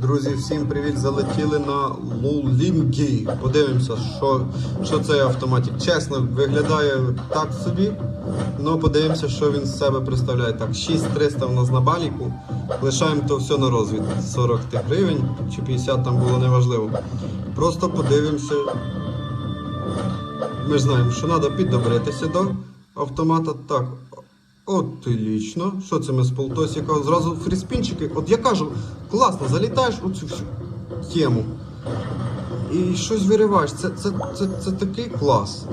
Друзі, всім привіт! Залетіли на Лулінгі. Подивимося, що, що цей автоматик. Чесно, виглядає так собі. Ну, подивимося, що він з себе представляє. Так, 6300 у нас на баліку. Лишаємо то все на розвід. 40 гривень чи 50 там було неважливо. Просто подивимося. Ми знаємо, що треба піддобритися до автомата. Так, От ти лічно. Що це ми з полтосіка? Зразу фріспінчики. От я кажу, класно, залітаєш у цю всю тему. І щось вириваєш. Це, це, це, це такий клас.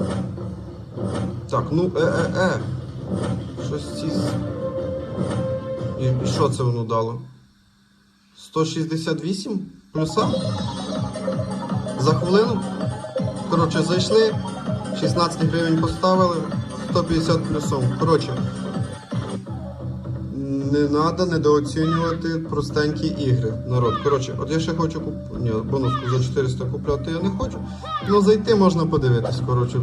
Так, ну е-е-е. Щось ці. І, і що це воно дало? 168 плюса? За хвилину? Коротше, зайшли, 16 гривень поставили, 150 плюсом. Коротше, не треба недооцінювати простенькі ігри, народ. Коротше, от я ще хочу куп... Ні, бонуску за 400 купляти я не хочу. Ну зайти можна подивитись, коротше.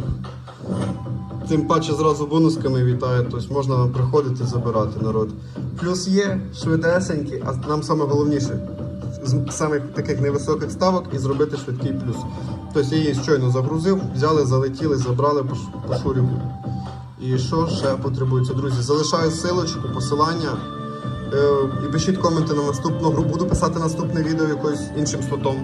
Тим паче зразу бонусками вітає, тобто можна приходити забирати народ. Плюс є швидесенькі, а нам саме головніше з самих таких невисоких ставок і зробити швидкий плюс. Тобто я її щойно загрузив, взяли, залетіли, забрали по. І що ще потребується, друзі? Залишаю силочку, посилання. Е, і пишіть коменти на наступну гру. Буду писати наступне відео якоюсь іншим слотом.